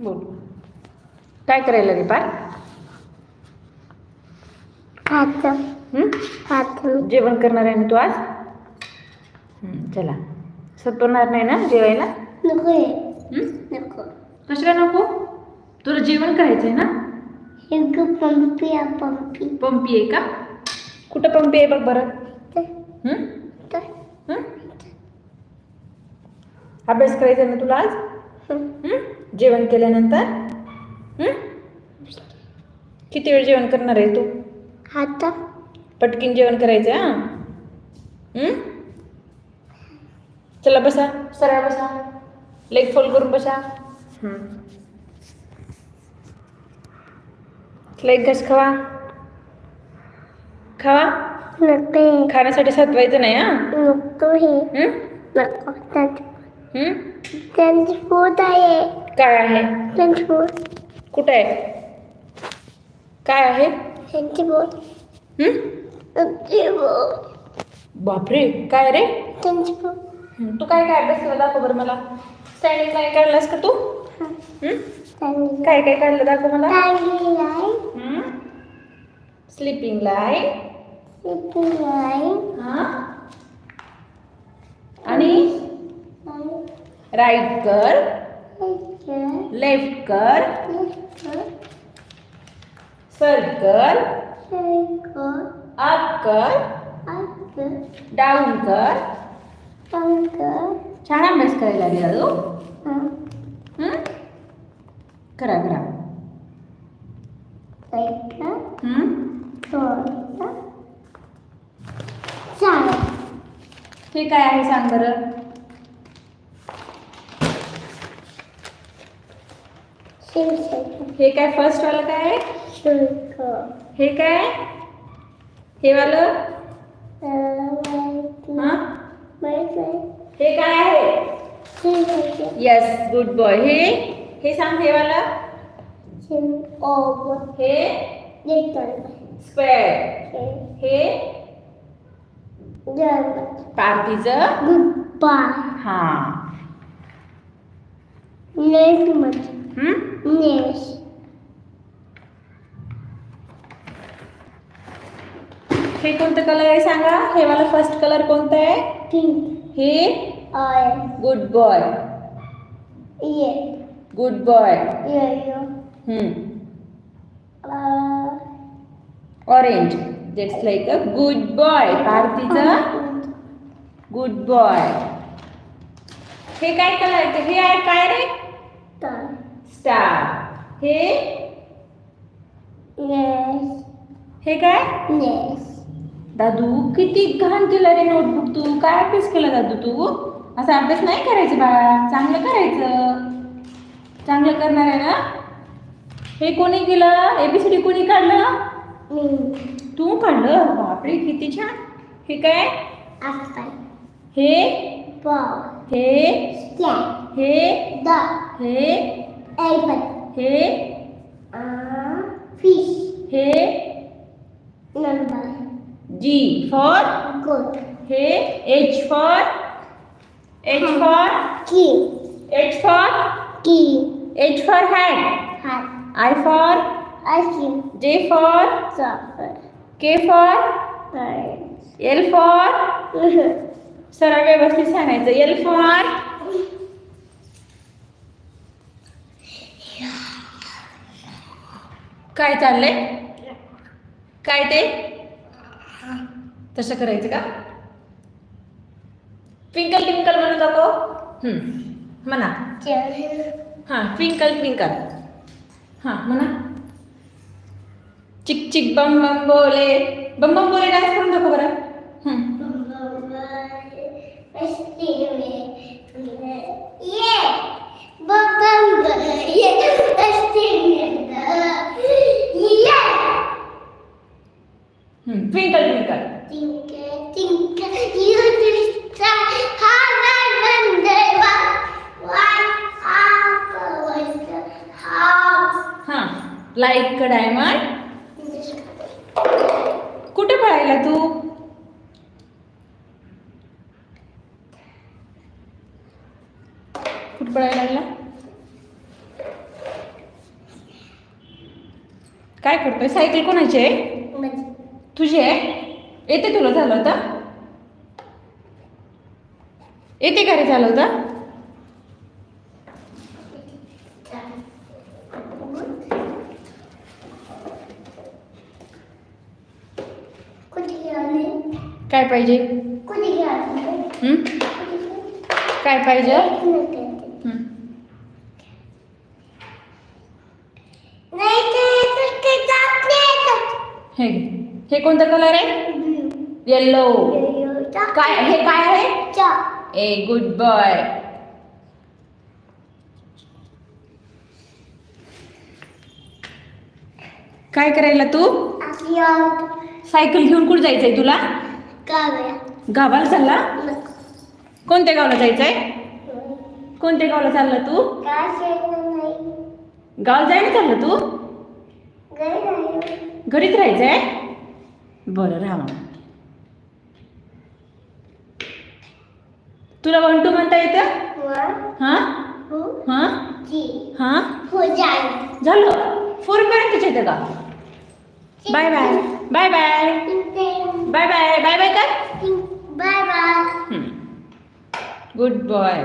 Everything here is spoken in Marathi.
बोल. काय करायला रे पार हं? जेवण करणार आहे ना तू आज? हं, चला. सत्वणार नाही ना जेवायला? नको आहे. हं? नको. कशाला नको? तुला जेवण करायचं आहे ना ग पंपी आ पंपी. पंपी आहे का? कुठं पंपी आहे बघ बरं. हं? हं? अभ्यास करायचा आहे ना तुला आज? जेवण केल्यानंतर? किती वेळ जेवण करणार आहे तू? हात पटकीन जेवण करायचं हा? चला बसा सरळ बसा. लेग फोल्ड करून बसा. एक घास खावा. खावा? खाण्यासाठी सतवायचं नाही हा? पोट आहे. काय आहे? पोट कुठं आहे? काय आहे? हं? पोट बापरे काय रे? हं, तू काय काय अभ्यास केला दाखव बरं मला. स्टँडिंग लाईन काढलास का तू? हं? त्यांचे काय काय काढलं दाखव मला. स्लीपिंग लाईन हा? आणि? राईट कर. लेफ्ट कर. picture, सर्कल अप कर. डाऊन कर. छान अभ्यास करायला लागला तू करा करा. circle, हे काय आहे सांग बरं? हे काय फर्स्ट वालं काय हे काय हे वालं uh, हा हे काय आहे येस गुड बॉय हे हे सांग हे वालं हे स्क्वेअर हे पार्टीचं goodbye, हा next हं? next, हे कोणतं कलर आहे सांगा? हे वाला फर्स्ट कलर कोणतं आहे? Pink, हे? Orange, good boy yeah, good boy yellow, uh, orange that's like a good boy पार्टीचं गुड बॉय हे काय कलर आहे? हे आहे काय रे? स्टार. हे? Yes, हे काय? Yes, दादू किती घाण केलं रे नोटबुक तू. काय अभ्यास केला दादू तू? असा अभ्यास नाही करायचं बाळा चांगलं करायचं. चांगलं करणार आहे ना? हे कोणी केलं? एबीसीडी कोणी काढलं? तू काढलं? बापरे किती छान. हे काय? हे? हे? हे? हे? elephant, हे uh, fish, हे number, जी फॉर goat, हे H for H for key, H for key, H for had hat, I for ice cream, J for soccer, K for orange, L for सरळ व्यवस्थित सांगायचं एल फॉर काय चाललंय? काय ते? तसं करायचं का? ट्विंकल ट्विंकल म्हणून दाखव म्हणा. हां ट्विंकल ट्विंकल हां म्हणा. चिक चिक बम बम बोले. बम बम बोले डान्स करून दाखव बरं. हम्म. Yeah, Bumble, yeah, twinkle twinkle like diamond कुठे पळायला तू? कुठे पळायला लागला? काय करतोय? सायकल कोणाची आहे? तुझी? आहे येते तुला झालं होतं? येते का रे झालं होतं? काय पाहिजे? काय पाहिजे. हं. हे कोणता कलर आहे? येल्लो काय हे काय आहे? ए गुड बॉय काय करायला तू? सायकल घेऊन कुठं जायचंय तुला? गावाला. गावाला चालला? कोणत्या गावाला जायचंय? कोणत्या गावाला चालला तू? काय खेळणं नाही. गावाला जायला चालला तू? घरीच राहायचंय? बरं राहा तुला वन टू म्हणता येतं? हां? हां? हां? झालं? येतं का? Bye bye bye bye bye bye bye bye काय बाय बाय गुड बॉय